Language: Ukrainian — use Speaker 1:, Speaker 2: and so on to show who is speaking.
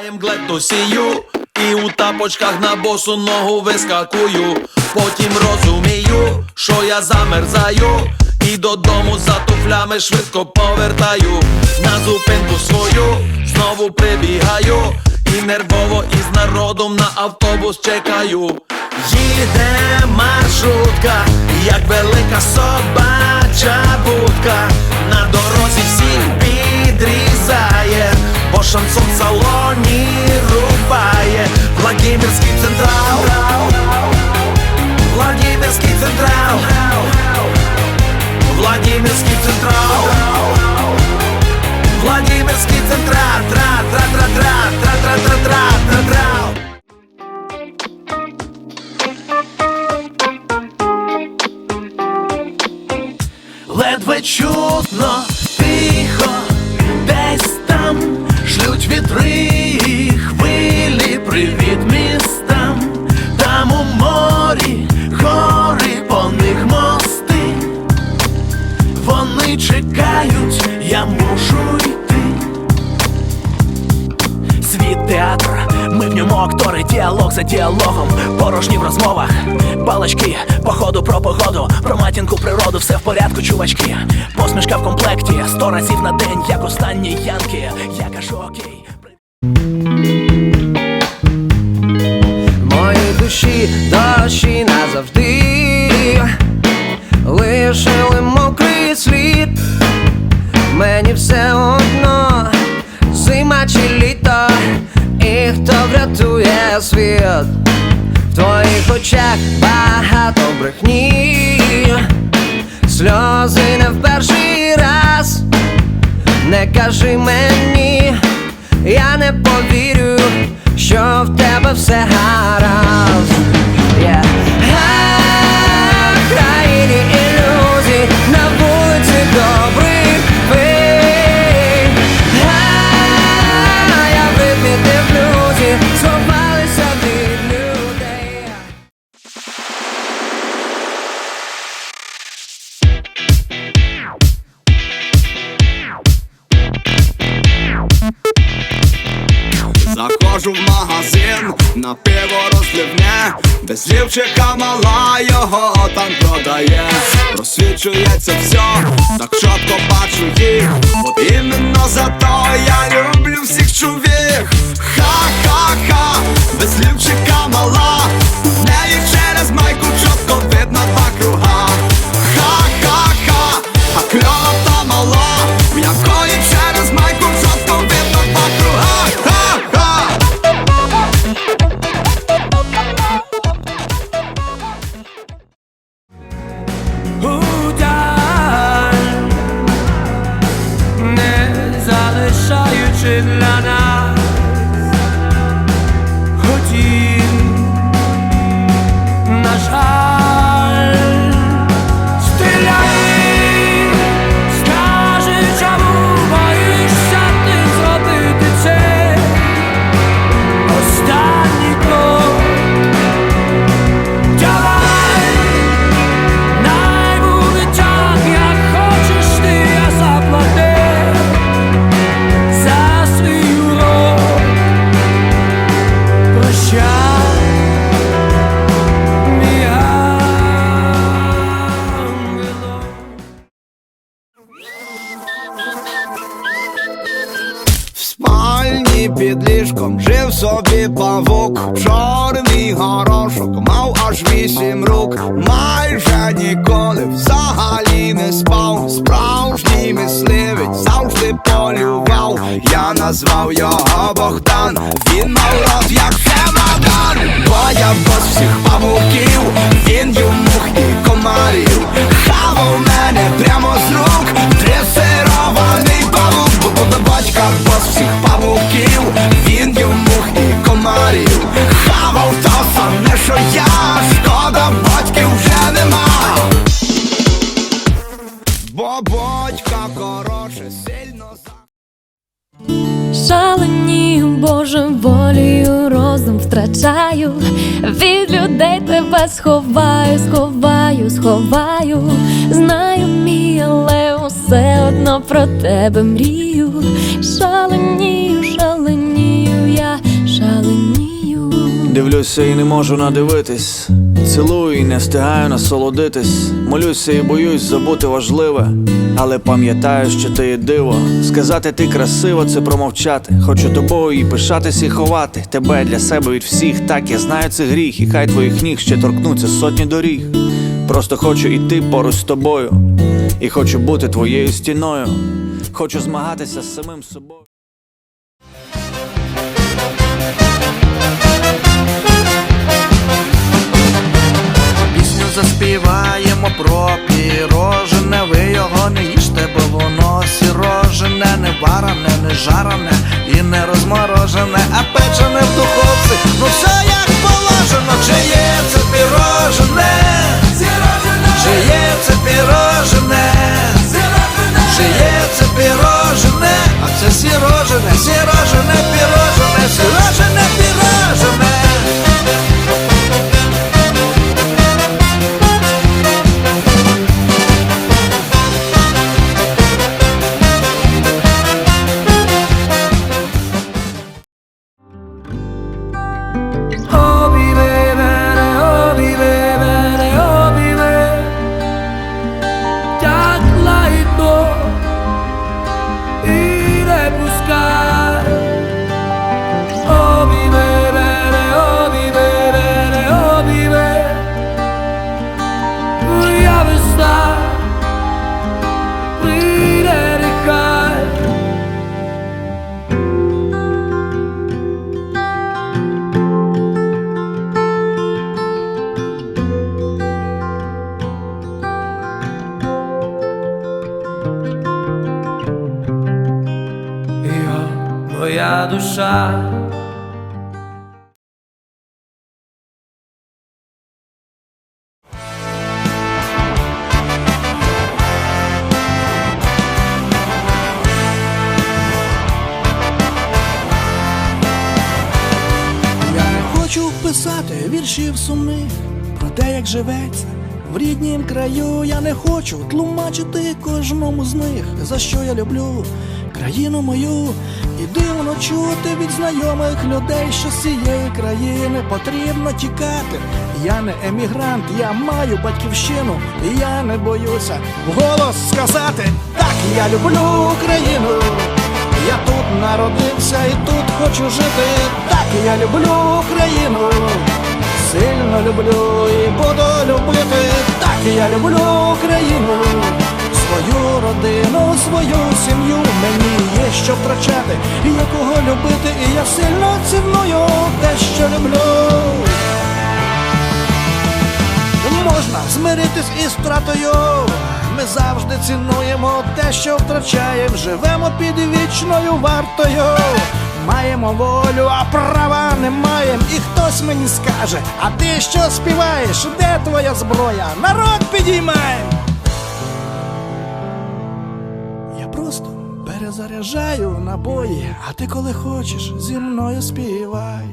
Speaker 1: Маєм глето сію і у тапочках на босу ногу вискакую. Потім розумію, що я замерзаю, і додому за туфлями швидко повертаю. На зупинку свою знову прибігаю, і нервово із народом на автобус чекаю. Їде маршрутка, як велика собача будка. На дорозі всіх підрізає, бо шансон рубає. Владимирський централ, Владимирський централ, Владимирський централ, Владимирський централ, тра тра тра тра тра тра тра тра тра тра. Ледве чутно, тихо, десь там шлють вітри, театр, ми в ньому актори, діалог за діалогом, порожні в розмовах, балачки, походу про погоду, про матінку природу, все в порядку, чувачки. Посмішка в комплекті, сто разів на день, як останні янки. Я кажу окей.
Speaker 2: В моїй душі дощі назавжди лишили мокрий слід. Мені все врятує світ. В твоїх очах багато брехні, сльози не в перший раз. Не кажи мені, я не повірю, що в тебе все гаразд.
Speaker 3: Заходжу в магазин, на пиво розливне, без лівчика мала його там продає. Просвічується все, так чітко бачу їх. От іменно за то я люблю всіх чувіх. Ха-ха-ха, без лівчика мала, в неї через майку чітко видно два круга. Ха-ха-ха, а кльова та мала, в patches lana під жив собі павук, чорний горошок, мав аж вісім рук, майже ніколи взагалі не спав. Справжній мисливець завжди полював. Я назвав його Богдан, він мав рот, як чемодан Бо я бос всіх павуків, він мух і комарів. Хавав мене прямо з рук, дресирований павук, бо бо- батька бос всіх павуків, і комарів. Хавав то саме, що я, шкода, батьків вже нема. Бо батька коротше сильно за.
Speaker 4: Шаленію Божим волею розум втрачаю, від людей тебе сховаю, сховаю, сховаю, знаю мій, але усе одно про тебе мрію, шаленію,
Speaker 5: Дивлюся і не можу надивитись. Цілую і не встигаю насолодитись. Молюся і боюсь забути важливе. Але пам'ятаю, що ти є диво. Сказати ти красиво, це промовчати. Хочу тобою і пишатись, і ховати тебе для себе від всіх. Так я знаю це гріх, і хай твоїх ніг ще торкнуться сотні доріг. Просто хочу іти поруч з тобою, і хочу бути твоєю стіною. Хочу змагатися з самим собою.
Speaker 6: Пісню
Speaker 2: Моя душа
Speaker 6: хочу писати віршів сумних про те, як живеться в ріднім краю. Я не хочу тлумачити кожному з них, за що я люблю країну мою. І чути від знайомих людей, що з цієї країни потрібно тікати. Я не емігрант, я маю батьківщину, і я не боюся вголос сказати так, я люблю Україну. Я тут народився і тут хочу жити. Так я люблю Україну. Сильно люблю і буду любити. Так я люблю Україну. Свою родину, свою сім'ю. Мені є що втрачати, і є кого любити, і я сильно ціную те, що люблю. Можна змиритись із втратою. Ми завжди цінуємо те, що втрачаємо, живемо під вічною вартою. Маємо волю, а права не маємо. І хтось мені скаже, а ти що співаєш? Де твоя зброя? Народ підіймай! Перезаряджаю набої, а ти коли хочеш зі мною співай.